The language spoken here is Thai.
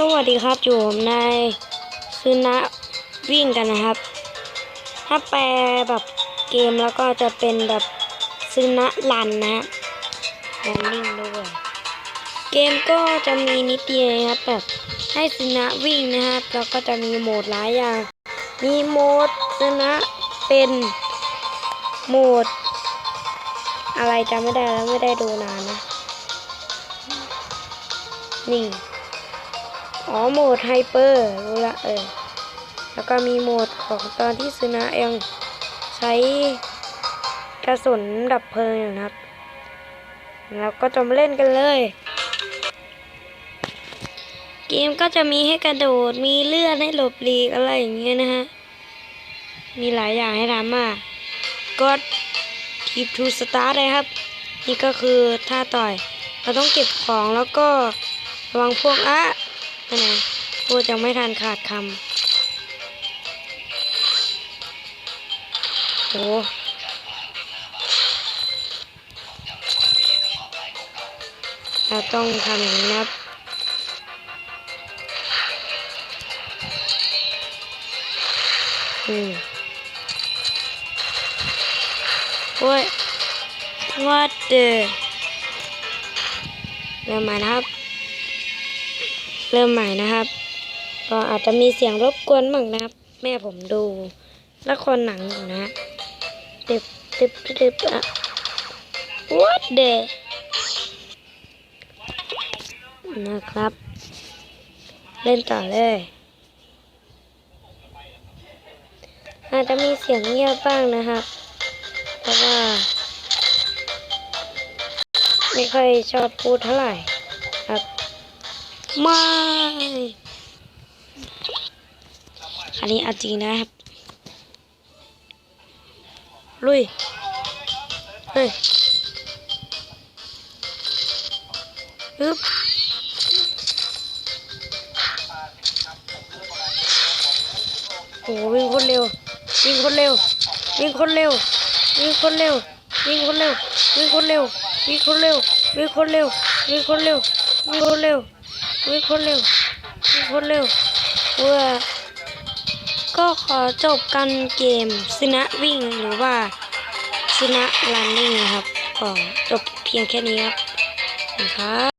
สวัสดีครับอยู่ผมในซึนะวิ่งกันนะครับ ถ้าแปลแบบเกมแล้วก็จะเป็นแบบซึนะลันนะฮะรันนิ่งด้วยเกมก็จะมีนิดเดียวครับแบบให้ซึนะวิ่งนะครับแล้วก็จะมีโหมดหลายอย่าง มีโหมดซึนะเป็นโหมด อะไรจำไม่ได้แล้วไม่ได้ดูนานนะนี่ อ๋อโหมดไฮเปอร์รู้ละเออ แล้วก็มีโหมดของตอนที่ซึนะยังใช้กระสุนดับเพลิงอยู่นะครับ แล้วก็จะมาเล่นกันเลย เกมก็จะมีให้กระโดด มีเลื่อนให้หลบหลีกอะไรอย่างเงี้ยนะฮะ มีหลายอย่างให้ทำมากกด keep to start เลยครับ นี่ก็คือท่าต่อย เราต้องเก็บของแล้วก็ระวังพวกอะ นั่นไงพูดยังไม่ทันขาดคำโอ้เราต้องทำอย่างนี้ครับอืมโอ้ย what the เริ่มใหม่นะครับ เริ่มใหม่นะครับ ก็อาจจะมีเสียงรบกวนบ้างนะครับ แม่ผมดูละครหนังอยู่นะตึบตึบตึบอะ what the นะครับ เล่นต่อเลย อาจจะมีเสียงเงียบบ้างนะครับ เพราะว่า ไม่ค่อยชอบพูดเท่าไหร่ครับ ไม่ อันนี้อาจริงนะครับ ลุย เฮ้ยฮึบโอ้วิ่งคนเร็ว วิ่งคนเร็ว วิ่งคนเร็ว วิ่งคนเร็ว วิ่งคนเร็ว วิ่งคนเร็ว วิ่งคนเร็ว วิ่งคนเร็ว วิ่งคนเร็ว วิ่งคนเร็ว วิ่งคนเร็ววิ่งคนเร็วเพื่อก็ขอจบกันเกมชนะวิ่งหรือว่าชนะรันนิ่งนะครับก็จบเพียงแค่นี้ครับนะคุณครับ